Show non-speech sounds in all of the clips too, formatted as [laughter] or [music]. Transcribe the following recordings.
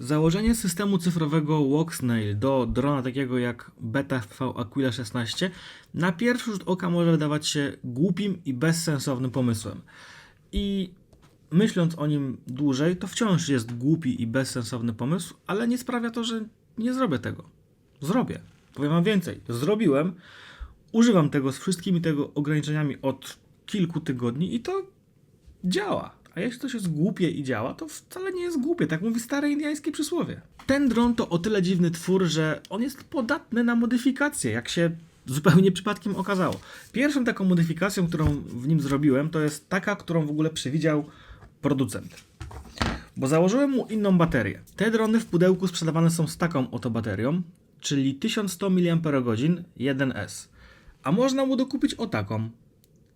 Założenie systemu cyfrowego Walksnail do drona takiego jak Beta V Aquila 16 na pierwszy rzut oka może wydawać się głupim i bezsensownym pomysłem. I myśląc o nim dłużej, to wciąż jest głupi i bezsensowny pomysł, ale nie sprawia to, że nie zrobię tego. Zrobię. Powiem wam więcej. Zrobiłem, używam tego z wszystkimi tego ograniczeniami od kilku tygodni i to działa. A jeśli coś jest głupie i działa, to wcale nie jest głupie, tak mówi stare indiańskie przysłowie. Ten dron to o tyle dziwny twór, że on jest podatny na modyfikacje, jak się zupełnie przypadkiem okazało. Pierwszą taką modyfikacją, którą w nim zrobiłem, to jest taka, którą w ogóle przewidział producent. Bo założyłem mu inną baterię. Te drony w pudełku sprzedawane są z taką oto baterią, czyli 1100 mAh 1S. A można mu dokupić o taką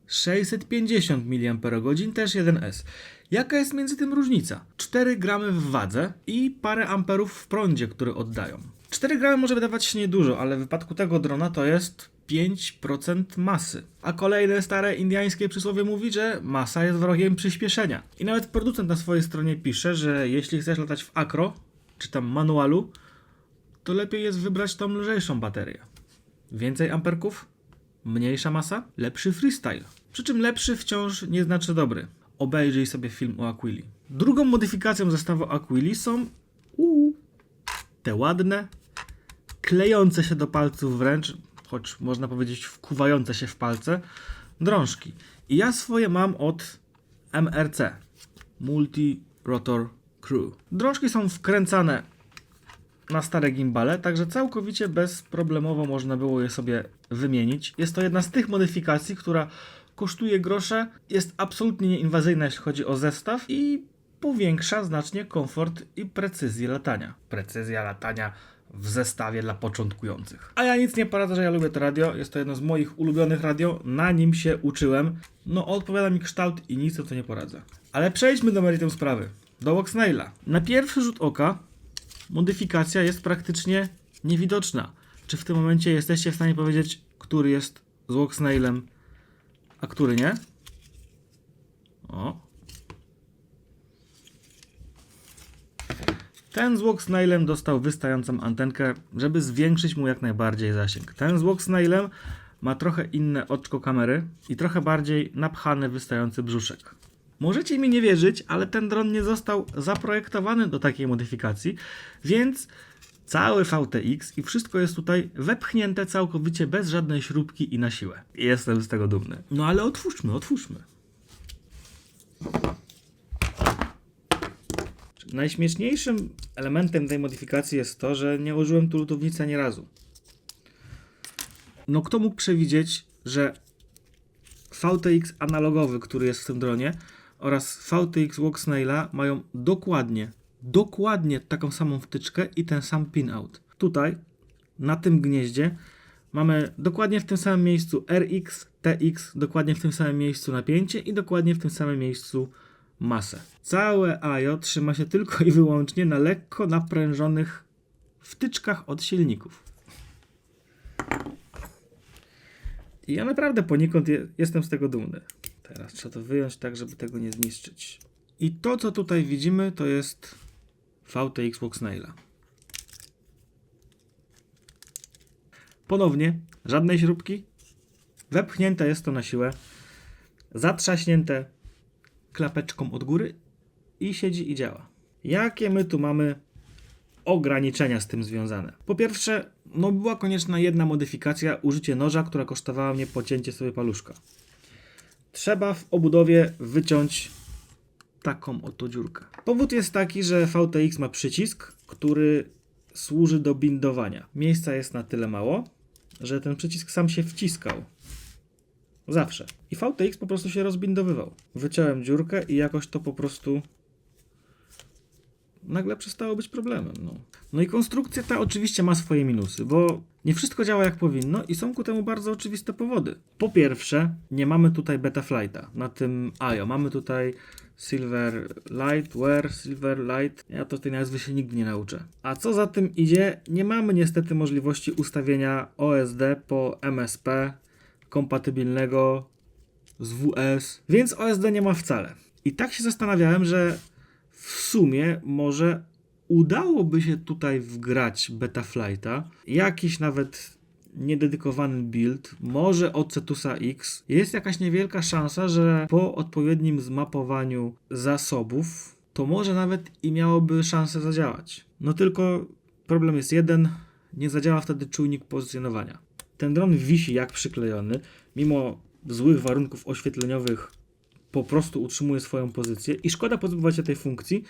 650 mAh też 1S. Jaka jest między tym różnica? 4 gramy w wadze i parę amperów w prądzie, który oddają. 4 gramy może wydawać się niedużo, ale w wypadku tego drona to jest 5% masy. A kolejne stare indiańskie przysłowie mówi, że masa jest wrogiem przyspieszenia. I nawet producent na swojej stronie pisze, że jeśli chcesz latać w akro, czy tam manualu, to lepiej jest wybrać tą lżejszą baterię. Więcej amperków, mniejsza masa, lepszy freestyle. Przy czym lepszy wciąż nie znaczy dobry. Obejrzyj sobie film o Aquili. Drugą modyfikacją zestawu Aquili są uu, te ładne, klejące się do palców wręcz, choć można powiedzieć wkuwające się w palce, drążki. I ja swoje mam od MRC, Multi Rotor Crew. Drążki są wkręcane na stare gimbale, także całkowicie bezproblemowo można było je sobie wymienić. Jest to jedna z tych modyfikacji, która kosztuje grosze, jest absolutnie nieinwazyjna jeśli chodzi o zestaw i powiększa znacznie komfort i precyzję latania. Precyzja latania w zestawie dla początkujących. A ja nic nie poradzę, że ja lubię to radio. Jest to jedno z moich ulubionych radio. Na nim się uczyłem. No, odpowiada mi kształt i nic o to nie poradzę. Ale przejdźmy do meritum sprawy. Do Voxnaila. Na pierwszy rzut oka modyfikacja jest praktycznie niewidoczna. Czy w tym momencie jesteście w stanie powiedzieć, który jest z Voxnailem, a który nie? O. Ten z Voxnailem dostał wystającą antenkę, żeby zwiększyć mu jak najbardziej zasięg. Ten z Voxnailem ma trochę inne oczko kamery i trochę bardziej napchany wystający brzuszek. Możecie mi nie wierzyć, ale ten dron nie został zaprojektowany do takiej modyfikacji, więc cały VTX i wszystko jest tutaj wepchnięte całkowicie bez żadnej śrubki i na siłę. Jestem z tego dumny. No ale otwórzmy, otwórzmy. Najśmieszniejszym elementem tej modyfikacji jest to, że nie użyłem tu lutownicy ani razu. No kto mógł przewidzieć, że VTX analogowy, który jest w tym dronie, oraz VTX Walksnaila mają dokładnie, dokładnie taką samą wtyczkę i ten sam pinout. Tutaj, na tym gnieździe, mamy dokładnie w tym samym miejscu RX, TX, dokładnie w tym samym miejscu napięcie i dokładnie w tym samym miejscu masę. Całe AJO trzyma się tylko i wyłącznie na lekko naprężonych wtyczkach od silników. I ja naprawdę poniekąd je, jestem z tego dumny. Teraz trzeba to wyjąć tak, żeby tego nie zniszczyć. I to, co tutaj widzimy, to jest VTX Voxnaila. Ponownie, żadnej śrubki. Wepchnięte jest to na siłę. Zatrzaśnięte klapeczką od góry i siedzi i działa. Jakie my tu mamy ograniczenia z tym związane? Po pierwsze, no była konieczna jedna modyfikacja, użycie noża, która kosztowała mnie pocięcie sobie paluszka. Trzeba w obudowie wyciąć taką oto dziurkę. Powód jest taki, że VTX ma przycisk, który służy do bindowania. Miejsca jest na tyle mało, że ten przycisk sam się wciskał. Zawsze. I VTX po prostu się rozbindowywał. Wyciąłem dziurkę i jakoś to po prostu nagle przestało być problemem. No. no i konstrukcja ta oczywiście ma swoje minusy, bo nie wszystko działa jak powinno i są ku temu bardzo oczywiste powody. Po pierwsze, nie mamy tutaj beta flighta na tym IO. Mamy tutaj Silver Light, Wear, Silver Light. Ja to tej nazwy się nigdy nie nauczę. A co za tym idzie, nie mamy niestety możliwości ustawienia OSD po MSP kompatybilnego z WS, więc OSD nie ma wcale. I tak się zastanawiałem, że w sumie może udałoby się tutaj wgrać Betaflighta, jakiś nawet niededykowany build, może od Cetusa X, jest jakaś niewielka szansa, że po odpowiednim zmapowaniu zasobów, to może nawet i miałoby szansę zadziałać. No tylko problem jest jeden, nie zadziała wtedy czujnik pozycjonowania. Ten dron wisi jak przyklejony, mimo złych warunków oświetleniowych po prostu utrzymuje swoją pozycję i szkoda pozbywać się tej funkcji,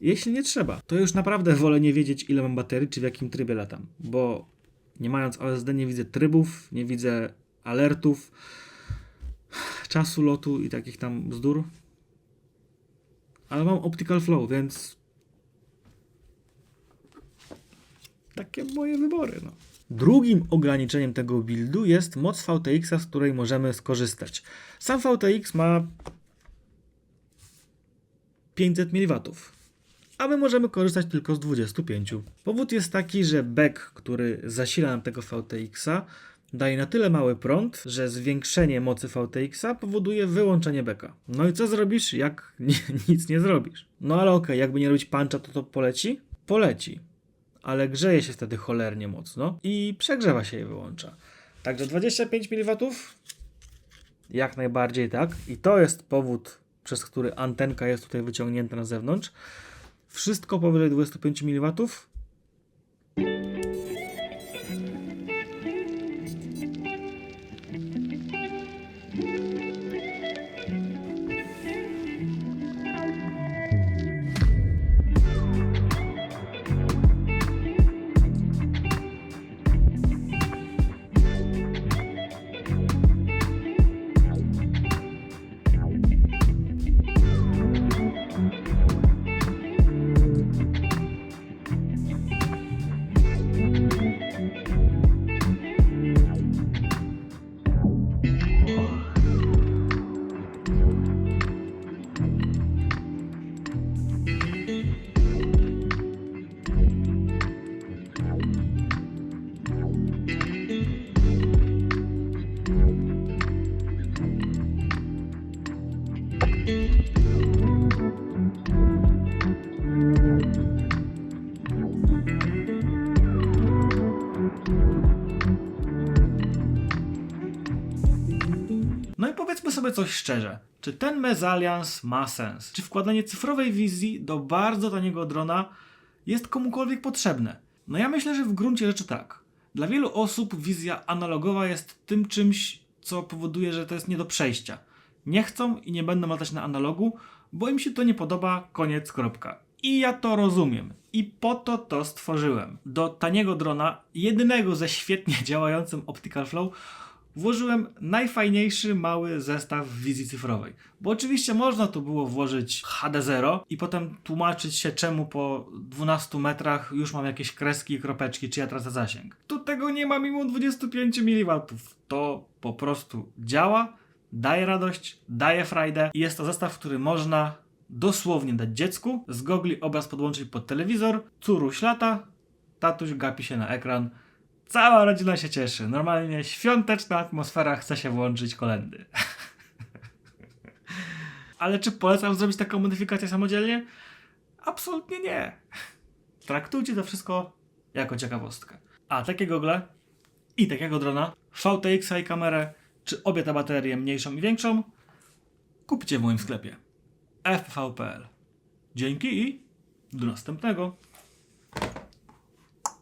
jeśli nie trzeba. To już naprawdę wolę nie wiedzieć ile mam baterii, czy w jakim trybie latam, bo nie mając OSD nie widzę trybów, nie widzę alertów, czasu lotu i takich tam bzdur. Ale mam optical flow, więc takie moje wybory. No. Drugim ograniczeniem tego buildu jest moc VTX, z której możemy skorzystać. Sam VTX ma 500 mW, a my możemy korzystać tylko z 25. Powód jest taki, że back, który zasila nam tego VTX-a, daje na tyle mały prąd, że zwiększenie mocy VTX-a powoduje wyłączenie beka. No i co zrobisz, jak [laughs] ni- nic nie zrobisz? No ale okej, jakby nie robić puncha, to to poleci? Poleci. Ale grzeje się wtedy cholernie mocno i przegrzewa się i wyłącza. Także 25 mW jak najbardziej tak. I to jest powód, przez który antenka jest tutaj wyciągnięta na zewnątrz. Wszystko powyżej 25 mW powiedzmy sobie coś szczerze. Czy ten mezalians ma sens? Czy wkładanie cyfrowej wizji do bardzo taniego drona jest komukolwiek potrzebne? No ja myślę, że w gruncie rzeczy tak. Dla wielu osób wizja analogowa jest tym czymś, co powoduje, że to jest nie do przejścia. Nie chcą i nie będą latać na analogu, bo im się to nie podoba, koniec, kropka. I ja to rozumiem. I po to to stworzyłem. Do taniego drona, jedynego ze świetnie [laughs] działającym Optical Flow, włożyłem najfajniejszy mały zestaw wizji cyfrowej. Bo oczywiście można tu było włożyć HD0 i potem tłumaczyć się czemu po 12 metrach już mam jakieś kreski i kropeczki, czy ja tracę zasięg. Tu tego nie ma mimo 25 mW. To po prostu działa, daje radość, daje frajdę i jest to zestaw, który można dosłownie dać dziecku, z gogli obraz podłączyć pod telewizor, curuś lata, tatuś gapi się na ekran, Cała rodzina się cieszy. Normalnie świąteczna atmosfera chce się włączyć kolendy. [laughs] Ale czy polecam zrobić taką modyfikację samodzielnie? Absolutnie nie. Traktujcie to wszystko jako ciekawostkę. A takie gogle i takiego drona, VTX i kamerę, czy obie te baterie mniejszą i większą, kupcie w moim sklepie fpv.pl. Dzięki i do następnego.